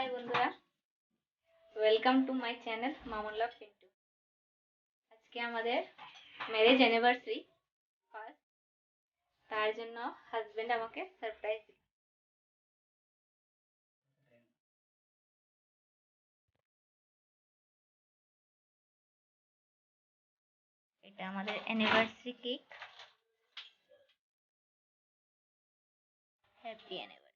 High বন্ধুরা welcome to my channel Mamon love Pintu আজকে আমাদের ম্যারেজ অ্যানিভার্সারি ফার্স্ট তার জন্য হাজবেন্ড আমাকে সারপ্রাইজ দিল। এটা আমাদের অ্যানিভার্সারি কেক হ্যাপি অ্যানিভার্সারি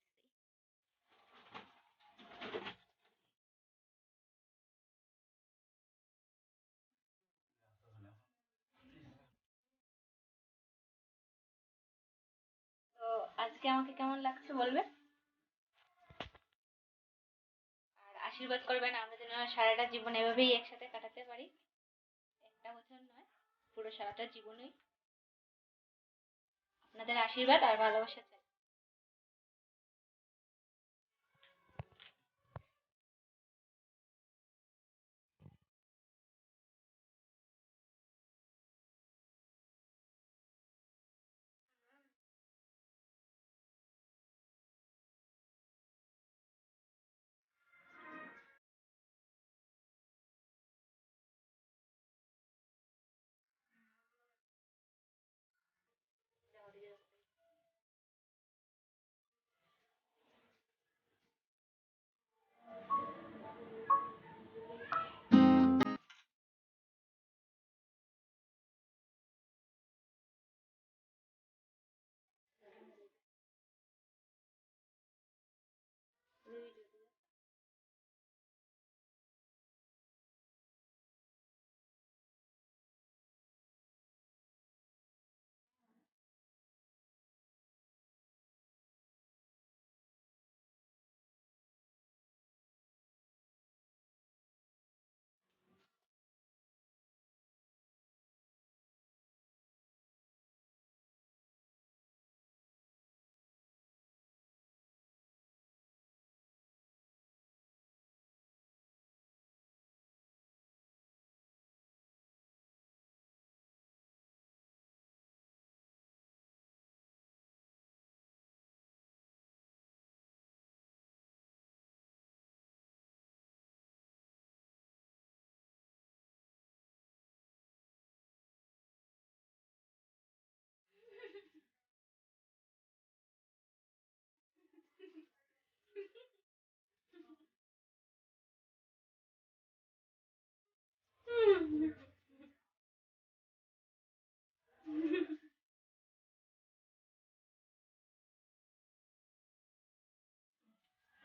তো আজকে আমাকে কেমন লাগছে বলবে? আর আশীর্বাদ করবেন, আমরা যেন সারাটা জীবন এভাবেই একসাথে কাটাতে পারি। একটা বছর নয়, পুরো সারাটা জীবনই। আপনাদের আশীর্বাদ আর ভালোবাসা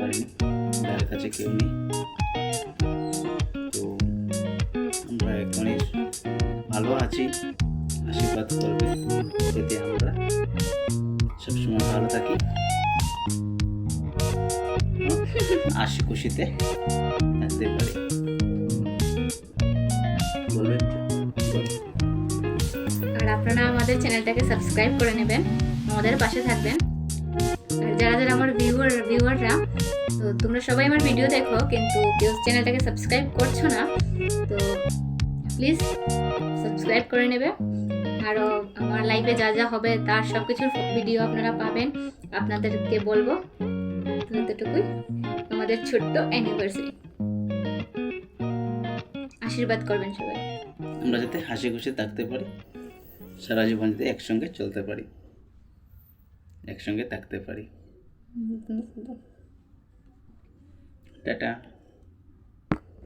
পারিনি যার কাছে কেউ নেই। তো আমরা এখনের ভালো আছি, আশীর্বাদ করবে এতে আমরা সবসময় ভালো থাকি। আশি খুশিতে থাকতে পারি। আর আপনারা আমাদের চ্যানেলটাকে সাবস্ক্রাইব করে নেবেন, আমাদের পাশে থাকবেন। আর যারা যারা আমার ভিউয়ার ভিউয়াররা তো তোমরা সবাই আমার ভিডিও দেখো কিন্তু কেউ চ্যানেলটাকে সাবস্ক্রাইব করছ না তো প্লিজ সাবস্ক্রাইব করে নেবে। আরও আমার লাইফে যা যা হবে তার সব কিছুর ভিডিও আপনারা পাবেন আপনাদেরকে বলব। এতটুকুই আমাদের ছোট্ট অ্যানিভার্সারি আশীর্বাদ করবেন সবাই। আমরা যাতে হাসি খুশি থাকতে পারি সারা জীবন যাতে একসঙ্গে চলতে পারি। একসঙ্গে থাকতে পারি। টাটা।